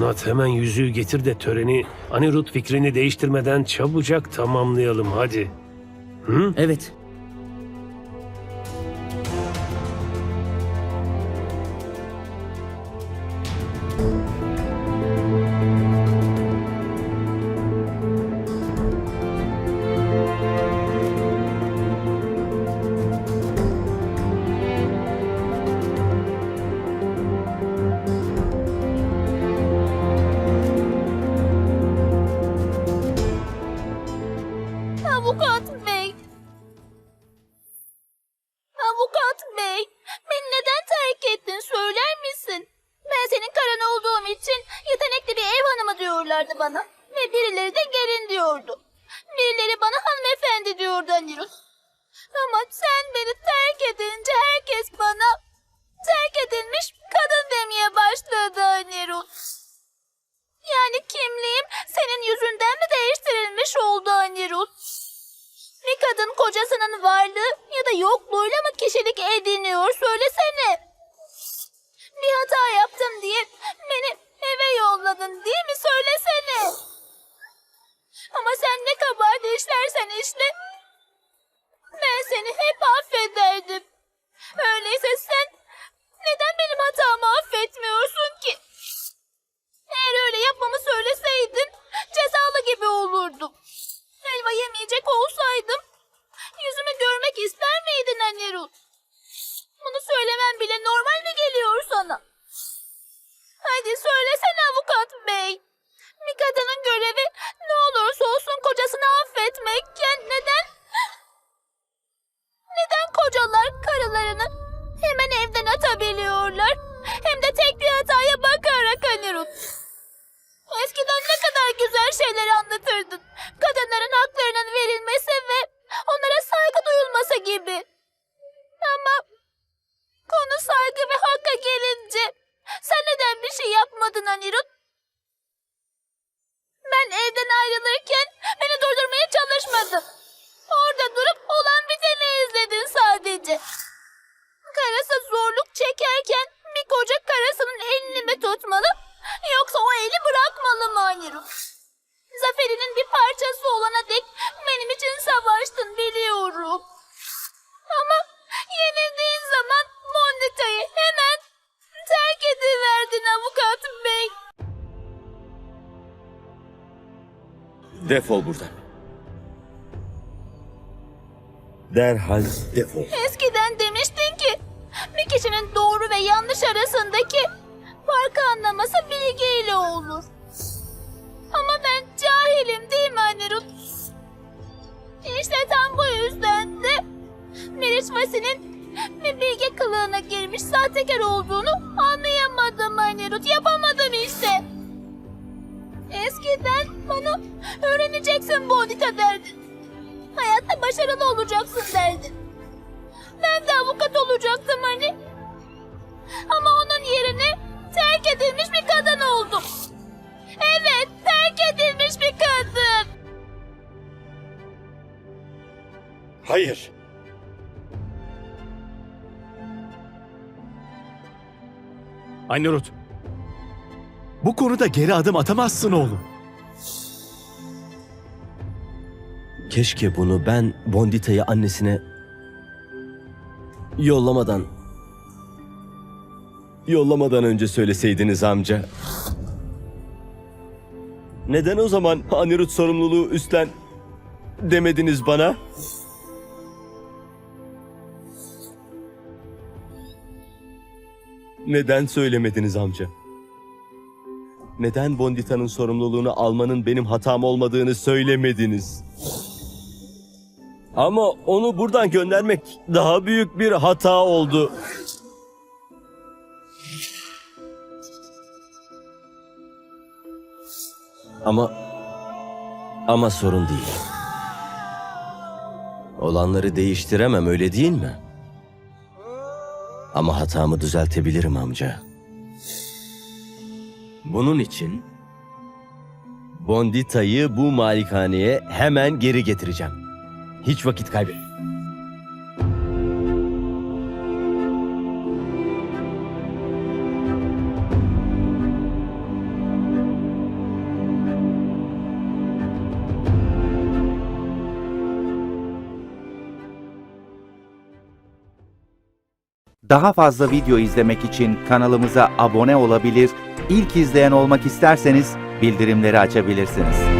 Nat hemen yüzüğü getir de töreni Anirut fikrini değiştirmeden çabucak tamamlayalım hadi. Hı? Evet. Ettin söyler misin? Ben senin karın olduğum için yetenekli bir ev hanımı diyorlardı bana. Ve birileri de gelin diyordu. Birileri bana hanımefendi diyordu Anirus. Ama sen beni terk edince herkes bana terk edilmiş kadın demeye başladı Anirus. Yani kimliğim senin yüzünden mi değiştirilmiş oldu Anirus? Bir kadın kocasının varlığı ya da yokluğuyla mı kişilik ediniyor söylesene. Bir hata yaptım diye beni eve yolladın değil mi söylesene. Ama sen ne kabahat işlersen işle ben seni hep affederdim. Öyleyse sen neden benim hatamı affetmiyorsun ki? Eğer öyle yapmamı söyleseydin cezalı gibi olurdum. Helva yemeyecek olsaydım yüzümü görmek ister miydin anne Ruth? Bunu söylemem bile normal mi geliyor sana? Hadi söylesene avukat bey. Bir kadının görevi ne olursa olsun kocasını affetmekken neden? Neden kocalar karılarını hemen evden atabiliyorlar? Hem de tek bir hataya bakarak anne Ruth. Eskiden ne kadar güzel şeyler anlatırdın. Kadınların yapmadın Anirut? Ben evden ayrılırken beni durdurmaya çalışmadın. Orada durup olan biteni izledin sadece. Defol buradan. Derhal defol. Eskiden demiştin ki bir kişinin doğru ve yanlış arasındaki farkı anlaması bilgiyle olur. Ama ben cahilim değil mi Anirut? İşte tam bu yüzden de Meriç Vasi'nin bir bilge kılığına girmiş sahtekar olduğunu anlayamadım Anirut. Yapamadım işte. Bu Odita derdin. Hayatta başarılı olacaksın derdin. Ben de avukat olacaktım hani. Ama onun yerine terk edilmiş bir kadın oldum. Evet, terk edilmiş bir kadın. Hayır. Anne Ruth. Bu konuda geri adım atamazsın oğlum. Keşke bunu ben Bondita'yı annesine yollamadan yollamadan önce söyleseydiniz amca. Neden o zaman Anirut sorumluluğu üstlen demediniz bana? Neden söylemediniz amca? Neden Bondita'nın sorumluluğunu almanın benim hatam olmadığını söylemediniz? Ama onu buradan göndermek daha büyük bir hata oldu. Ama ama sorun değil. Olanları değiştiremem öyle değil mi? Ama hatamı düzeltebilirim amca. Bunun için Bondita'yı bu malikaneye hemen geri getireceğim. Hiç vakit kaybet. Daha fazla video izlemek için kanalımıza abone olabilir, ilk izleyen olmak isterseniz bildirimleri açabilirsiniz.